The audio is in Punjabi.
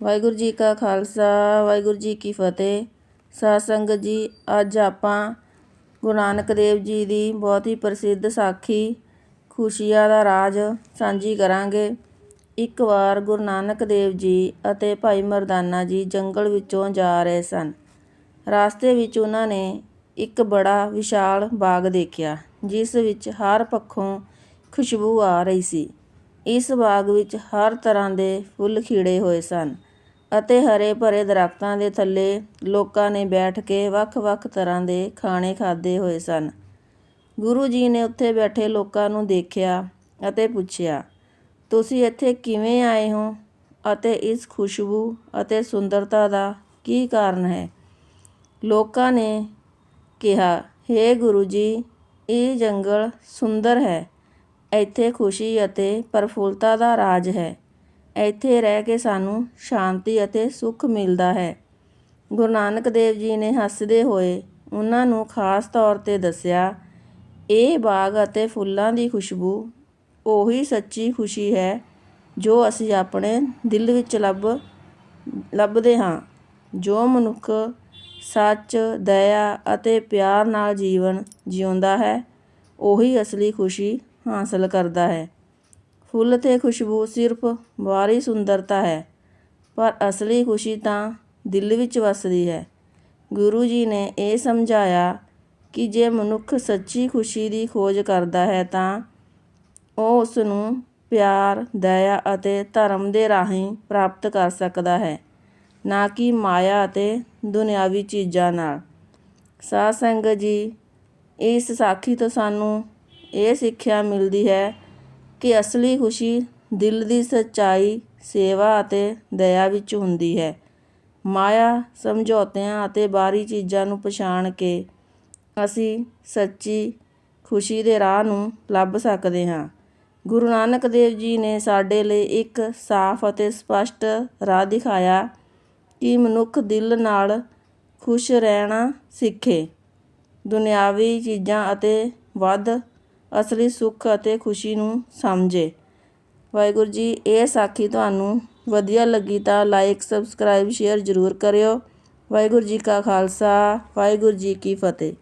ਵਾਹਿਗੁਰੂ ਜੀ ਕਾ ਖਾਲਸਾ, ਵਾਹਿਗੁਰੂ ਜੀ ਕੀ ਫਤਿਹ। ਸਾਧ ਸੰਗਤ ਜੀ, ਅੱਜ ਆਪਾਂ ਗੁਰੂ ਨਾਨਕ ਦੇਵ ਜੀ ਦੀ ਬਹੁਤ ਹੀ ਪ੍ਰਸਿੱਧ ਸਾਖੀ ਖੁਸ਼ੀਆਂ ਦਾ ਰਾਜ ਸਾਂਝੀ ਕਰਾਂਗੇ। ਇੱਕ ਵਾਰ ਗੁਰੂ ਨਾਨਕ ਦੇਵ ਜੀ ਅਤੇ ਭਾਈ ਮਰਦਾਨਾ ਜੀ ਜੰਗਲ ਵਿੱਚੋਂ ਜਾ ਰਹੇ ਸਨ। ਰਾਸਤੇ ਵਿੱਚ ਉਹਨਾਂ ਨੇ ਇੱਕ ਬੜਾ ਵਿਸ਼ਾਲ ਬਾਗ ਦੇਖਿਆ, ਜਿਸ ਵਿੱਚ ਹਰ ਪੱਖੋਂ ਖੁਸ਼ਬੂ ਆ ਰਹੀ ਸੀ। ਇਸ ਬਾਗ ਵਿੱਚ ਹਰ ਤਰ੍ਹਾਂ ਦੇ ਫੁੱਲ ਖਿੜੇ ਹੋਏ ਸਨ। ਅਤੇ ਹਰੇ ਭਰੇ ਦਰਖਤਾਂ ਦੇ ਥੱਲੇ ਲੋਕਾਂ ਨੇ ਬੈਠ ਕੇ ਵੱਖ-ਵੱਖ ਤਰ੍ਹਾਂ ਦੇ ਖਾਣੇ ਖਾਧੇ ਹੋਏ ਸਨ। ਗੁਰੂ ਜੀ ਨੇ ਉੱਥੇ ਬੈਠੇ ਲੋਕਾਂ ਨੂੰ ਦੇਖਿਆ ਅਤੇ ਪੁੱਛਿਆ, ਤੁਸੀਂ ਇੱਥੇ ਕਿਵੇਂ ਆਏ ਹੋ ਅਤੇ ਇਸ ਖੁਸ਼ਬੂ ਅਤੇ ਸੁੰਦਰਤਾ ਦਾ ਕੀ ਕਾਰਨ ਹੈ? ਲੋਕਾਂ ਨੇ ਕਿਹਾ, ਹੇ ਗੁਰੂ ਜੀ, ਇਹ ਜੰਗਲ ਸੁੰਦਰ ਹੈ। ਇੱਥੇ ਖੁਸ਼ੀ ਅਤੇ ਪ੍ਰਫੁੱਲਤਾ ਦਾ ਰਾਜ ਹੈ। ਇੱਥੇ ਰਹਿ ਕੇ ਸਾਨੂੰ ਸ਼ਾਂਤੀ ਅਤੇ ਸੁੱਖ ਮਿਲਦਾ ਹੈ। ਗੁਰੂ ਨਾਨਕ ਦੇਵ ਜੀ ਨੇ ਹੱਸਦੇ ਹੋਏ ਉਹਨਾਂ ਨੂੰ ਖਾਸ ਤੌਰ ਤੇ ਦੱਸਿਆ, ਇਹ ਬਾਗ ਅਤੇ ਫੁੱਲਾਂ ਦੀ ਖੁਸ਼ਬੂ ਉਹੀ ਸੱਚੀ ਖੁਸ਼ੀ ਹੈ ਜੋ ਅਸੀਂ ਆਪਣੇ ਦਿਲ ਵਿੱਚ ਲੱਭ, ਲੱਭਦੇ ਹਾਂ, ਜੋ ਮਨੁੱਖ ਸੱਚ, ਦਇਆ ਅਤੇ ਪਿਆਰ ਨਾਲ ਜੀਵਨ ਜਿਉਂਦਾ ਹੈ, ਉਹੀ ਅਸਲੀ ਖੁਸ਼ੀ ਹਾਸਲ ਕਰਦਾ ਹੈ। ਫੁੱਲ ਤੇ ਖੁਸ਼ਬੂ ਸਿਰਫ ਬਾਹਰੀ ਸੁੰਦਰਤਾ ਹੈ, ਪਰ ਅਸਲੀ ਖੁਸ਼ੀ ਤਾਂ ਦਿਲ ਵਿੱਚ ਵਸਦੀ ਹੈ। ਗੁਰੂ ਜੀ ਨੇ ਇਹ ਸਮਝਾਇਆ ਕਿ ਜੇ ਮਨੁੱਖ ਸੱਚੀ ਖੁਸ਼ੀ ਦੀ ਖੋਜ ਕਰਦਾ ਹੈ ਤਾਂ ਉਹ ਉਸ ਨੂੰ ਪਿਆਰ, ਦਇਆ ਅਤੇ ਧਰਮ ਦੇ ਰਾਹੀਂ ਪ੍ਰਾਪਤ ਕਰ ਸਕਦਾ ਹੈ, ਨਾ ਕਿ ਮਾਇਆ ਅਤੇ ਦੁਨਿਆਵੀ ਚੀਜ਼ਾਂ ਨਾਲ। ਸਾਧ ਸੰਗਤ ਜੀ, ਇਸ ਸਾਖੀ ਤੋਂ ਸਾਨੂੰ ਇਹ ਸਿੱਖਿਆ ਮਿਲਦੀ ਹੈ ਕਿ ਅਸਲੀ ਖੁਸ਼ੀ ਦਿਲ ਦੀ ਸੱਚਾਈ, ਸੇਵਾ ਅਤੇ ਦਇਆ ਵਿੱਚ ਹੁੰਦੀ ਹੈ। ਮਾਇਆ ਸਮਝੌਤਿਆਂ ਅਤੇ ਬਾਹਰੀ ਚੀਜ਼ਾਂ ਨੂੰ ਪਛਾਣ ਕੇ ਅਸੀਂ ਸੱਚੀ ਖੁਸ਼ੀ ਦੇ ਰਾਹ ਨੂੰ ਲੱਭ ਸਕਦੇ ਹਾਂ। ਗੁਰੂ ਨਾਨਕ ਦੇਵ ਜੀ ਨੇ ਸਾਡੇ ਲਈ ਇੱਕ ਸਾਫ਼ ਅਤੇ ਸਪਸ਼ਟ ਰਾਹ ਦਿਖਾਇਆ ਕਿ ਮਨੁੱਖ ਦਿਲ ਨਾਲ ਖੁਸ਼ ਰਹਿਣਾ ਸਿੱਖੇ। ਦੁਨਿਆਵੀ ਚੀਜ਼ਾਂ ਅਤੇ ਵੱਧ ਅਸਲੀ ਸੁੱਖ ਅਤੇ ਖੁਸ਼ੀ ਨੂੰ ਸਮਝੇ। ਵਾਹਿਗੁਰੂ ਜੀ, ਇਹ ਸਾਖੀ ਤੁਹਾਨੂੰ ਵਧੀਆ ਲੱਗੀ ਤਾਂ ਲਾਈਕ ਸਬਸਕ੍ਰਾਈਬ ਸ਼ੇਅਰ ਜ਼ਰੂਰ ਕਰਿਓ। ਵਾਹਿਗੁਰੂ ਜੀ ਕਾ ਖਾਲਸਾ, ਵਾਹਿਗੁਰੂ ਜੀ ਕੀ ਫਤਿਹ।